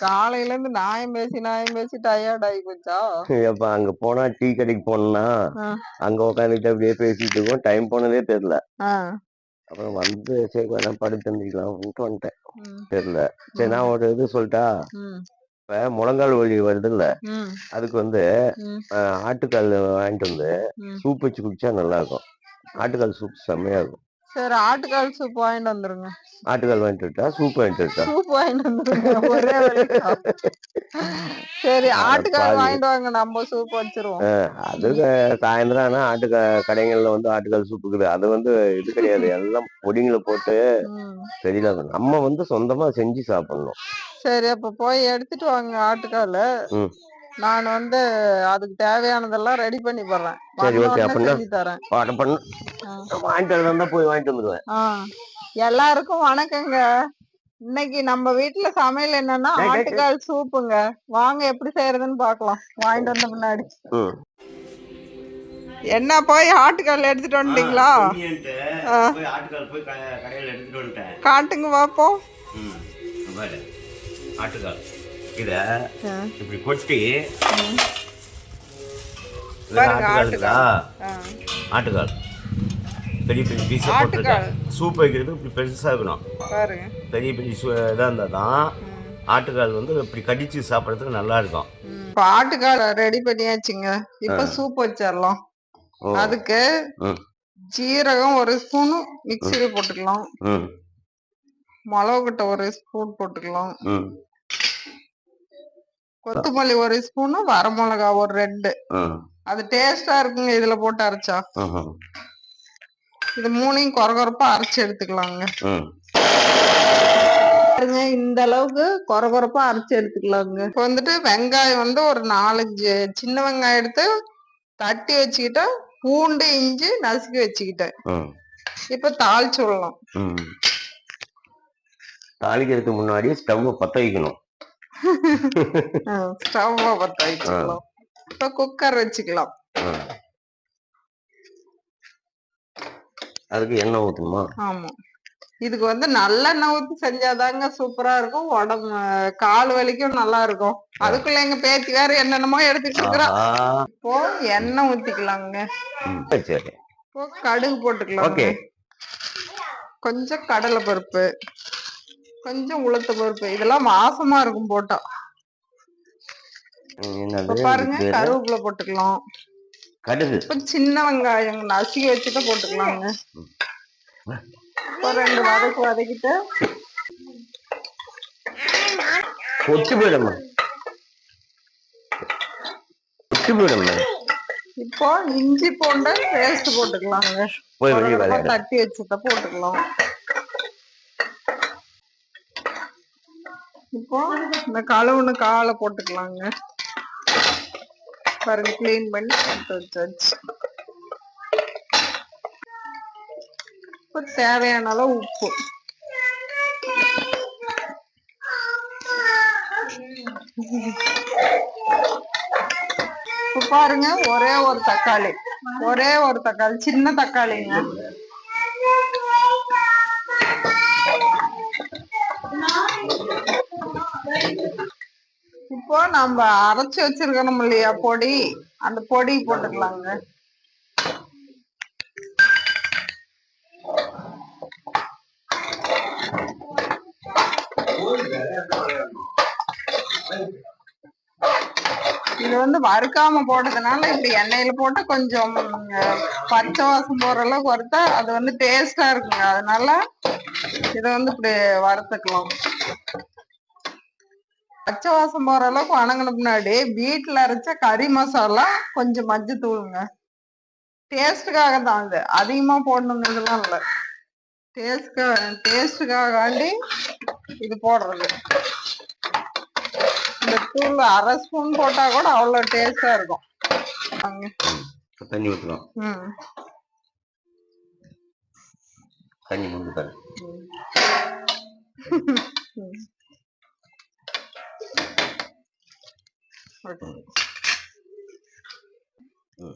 காலையில இருந்து நாயம் பேசி நாயம் பேசி டயர்ட் ஆகி போச்சா? அப்ப அங்க போனா டீ கடைக்கு ஆ, அங்க உட்காந்துட்டு அப்படியே பேசிட்டு இருக்கோம். டைம் போனதே தெரியல அப்புறம் வந்து சரி வேணா படுத்து அப்படின்ட்டு வந்துட்டேன். தெரியல சரி நான் ஒரு இது சொல்லிட்டா இப்ப முழங்கால் வலி வருதுல்ல? அதுக்கு வந்து ஆட்டுக்கால் வாங்கிட்டு வந்து. சூப் வச்சு குடிச்சா நல்லா இருக்கும். ஆட்டுக்கால் சூப் செம்மையா இருக்கும். சரி ஆட்டுக்கால் சூப் வாங்கிட்டு வந்துருங்க ஆட்டுக்கால் வாங்கிட்டு வரட்டா சூப் வாங்கிட்டு வரட்டா சூப் வாங்கிட்டு வந்துருங்க ஒரே. சரி ஆட்டுக்கால். வாங்கிட்டு வாங்க நம்ம சூப் வச்சிருவோம் அது சாயந்தரம் ஆனா ஆட்டுக்க கடைகள்ல வந்து ஆட்டுக்கால் சூப் இருக்குது அது வந்து இது கிடையாது எல்லாம் பொடிங்களை போட்டு. தெரியல நம்ம வந்து சொந்தமா செஞ்சு சாப்பிடணும் சரி அப்ப போய் எடுத்துட்டு வாங்க ஆட்டுக்கால். நான் வந்து அதுக்கு தேவையானதெல்லாம் ரெடி பண்ணி போடுறேன் சரி, உடனே அப்படின்னா- தரேன். வாங்கிட்டு வரதா போய் வாங்கிட்டு வந்துடுவேன் ஆ. எல்லாருக்கும் வணக்கங்க. இன்னைக்கு நம்ம வீட்ல சமையல் என்னன்னா. ஆட்டுக்கால் சூப்புங்க. வாங்க எப்படி செய்யறதுன்னு பார்க்கலாம் வாங்கிட்டு வந்த முன்னாடி. என்ன போய் ஆட்டுக்கால் எடுத்துட்டு வந்துட்டீங்களா காட்டுங்க பாப்போம். ஆட்டுக்கால். இத இப்படி கொட்டி ஆட்டுக்கால். ஆட்டுக்கால். பெரிய பெரிய பீஸா ஆட்டுக்கால். போட்டிருக்கேன் சூப் வைக்கிறது இப்படி பெருசா இருக்கணும். பாருங்க பெரிய பெரிய இதாக இருந்தால் தான் ஆட்டுக்கால் வந்து இப்படி கடிச்சு சாப்பிட்றதுக்கு நல்லா இருக்கும். இப்ப ஆட்டுக்கால் ரெடி பண்ணியாச்சுங்க. இப்ப சூப் வச்சிடலாம். அதுக்கு ம் ஜீரகம் ஒரு ஸ்பூன் மிக்சியில போட்டுக்கலாம். ம் மிளகு கட்டை ஒரு ஸ்பூன் போட்டுக்கலாம். ம் கொத்தமல்லி ஒரு ஸ்பூனு வரமிளகா ஒரு ரெண்டு. அது டேஸ்டா இருக்குங்க இதுல போட்டு அரைச்சா. இது மூணையும் கொரகொரப்பா அரைச்சு எடுத்துக்கலாங்க. ம் பாருங்க இந்த அளவுக்கு கொரகொரப்பா அரைச்சு எடுத்துக்கலாங்க. இப்போ வந்துட்டு வெங்காயம் வந்து ஒரு நாலஞ்சு சின்ன வெங்காயம் எடுத்து தட்டி வச்சுக்கிட்டா பூண்டு இஞ்சி நசுக்கி வச்சுக்கிட்டேன். ம் இப்ப தாளிச்சு விடலாம் ம். தாளிக்கிறதுக்கு முன்னாடி ஸ்டவ்வை பற்ற வைக்கணும். ஸ்டவ் பத்த வச்சுக்கலாம். இப்ப குக்கர் வச்சுக்கலாம் ம். அதுக்கு எண்ணெய் ஊற்றணுமா ஆமா. இதுக்கு வந்து நல்லெண்ணெய் ஊத்தி செஞ்சாதாங்க சூப்பரா இருக்கும். உடம்பு கால் வலிக்கும் நல்லா இருக்கும். அதுக்குள்ள எங்க பேத்தி வேற என்னென்னமோ எடுத்துட்டு இருக்கிறா ஆஹா. இப்போ எண்ணெய் ஊத்திக்கலாங்க. சரி இப்போ கடுகு போட்டுக்கலாங்க. ஓகே. கொஞ்சம் கடலை பருப்பு கொஞ்சம் உளுத்த பருப்பு இதெல்லாம் வாசமா இருக்கும் போட்டா. ம், இப்ப என்னது பாருங்க? கருவேப்பிலை போட்டுக்கலாம். கடுகு. சின்ன வெங்காயம் நசுக்கி வச்சுட்டு போட்டுக்கலாங்க. இப்போ ரெண்டு வதக்கு வதக்கிட்டு. கொத்து போயிடம்மா கொத்து போயிடம்மா இப்போ இஞ்சி பூண்டு பேஸ்ட் போட்டுக்கலாங்க. தட்டி வச்சுட்ட போட்டுக்கலாம். இப்போ இந்த கழுவுன காலை போட்டுக்கலாங்க. பாருங்க க்ளீன் பண்ணி வச்சு வச்சாச்சு. இப்போ தேவையான அளவு உப்பு. இப்போ பாருங்க ஒரே ஒரு தக்காளி. ஒரே ஒரு தக்காளி சின்ன தக்காளிங்க. இப்போ நம்ம அரைச்சு வச்சிருக்கணும் இல்லையா? பொடி. அந்த பொடி போட்டுக்கலாங்க. இது வந்து வறுக்காம போட்டதுனால இப்படி எண்ணெயில போட்டு கொஞ்சம் பச்சை வாசம் போற அளவுக்கு வறுத்தா அது வந்து டேஸ்டா இருக்குங்க. அதனால இதை வந்து இப்படி வறுத்துக்கலாம். பச்சை வாசம் போற அளவுக்கு வணங்கின பின்னாடி வீட்டுல அரைச்ச கறி மசாலா கொஞ்சம் மஞ்சள் தூளுங்க டேஸ்டுக்காக தான் அது. அதிகமா போடணும்னு இதெல்லாம் இல்லை. டேஸ்ட்காக டேஸ்டுக்காகாண்டி இது போடுறது. இந்த தூள் அரை ஸ்பூன் போட்டா கூட அவ்வளவு டேஸ்டா இருக்கும். தண்ணி ஊற்றலாம் ம். தண்ணி முண்டு தண்ணி ம். ஓகே. ம்.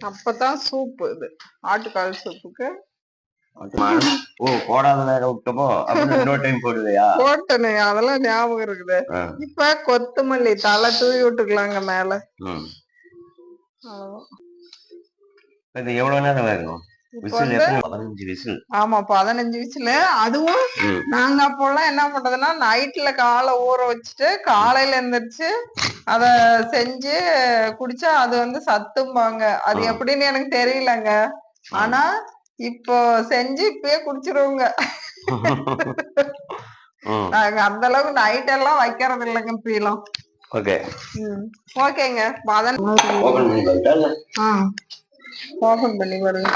அப்பதான் சூப்பு இது. ஆட்டுக்கால் சூப்புக்கு ஓ போடாத வேக விட்டப்போ இன்னொரு டைம் போடுவியா? போட்டனே அதெல்லாம் ஞாபகம் இருக்குது. இப்ப கொத்தமல்லி தலை தூவி விட்டுக்கலாங்க மேல. இது எவ்வளவு நேரம் வேகணும் விசில் பதினஞ்சு விசில். ஆமா பதினஞ்சு வயசுல அதுவும். நாங்க அப்போல்லாம் என்ன பண்றதுன்னா நைட்ல காலை ஊற வச்சுட்டு காலையில எந்திரிச்சு அத செஞ்சு குடிச்சா அது வந்து சத்தும்பாங்க. அது. எப்படின்னு எனக்கு தெரியலங்க. ஆனா இப்போ செஞ்சு இப்பயே குடிச்சிருவோங்க. நாங்க அந்த அளவுக்கு நைட் எல்லாம் வைக்கிறது இல்லைங்க இப்பெல்லாம் ஓகே. ஓகேங்க. பதன் ஓபன் பண்ணி பார்த்தா இல்ல? ஆ. ஓபன் பண்ணி பாருங்க.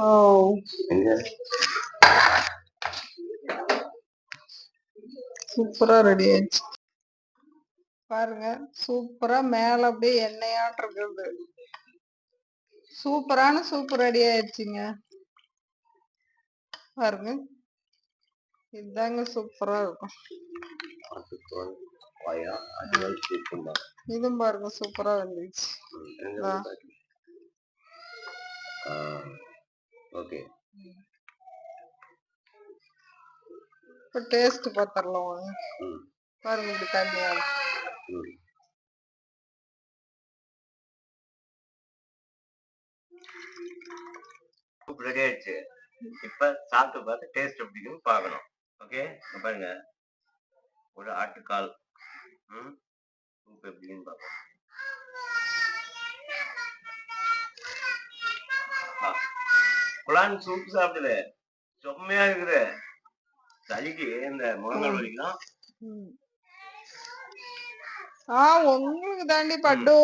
ஓ. சூப்பரா ரெடி ஆயிடுச்சு. பாருங்க சூப்பரா மேல அப்படியே எண்ணெயாட்டு இருக்குது சூப்பரான சூப் ரெடி ஆயிடுச்சுங்க. பாருங்க இதுதாங்க சூப்பரா இருக்கும். இதுவும் பாருங்க சூப்பரா வந்துச்சு. ஓகே. இப்ப டேஸ்ட் பாத்திரலாம். வாங்க ம். பாருங்க இப்படி தண்ணியா ரெடி ஆயிடுச்சு. இப்ப சாப்பிட்டு பார்த்து டேஸ்ட் எப்படி இருக்குன்னு பார்க்கணும். ஓகே? பாருங்க. ஒரு ஆட்டுக்கால். ம். சூப் எப்படின்னு பார்ப்போம். ஆ, குழான் சூப் சாப்பிடுது. செம்மையா இருக்குது. சளிக்கு இந்த முழங்கால் வலிக்கலாம் ம். ஆ உங்களுக்கு தாண்டி பட்டு.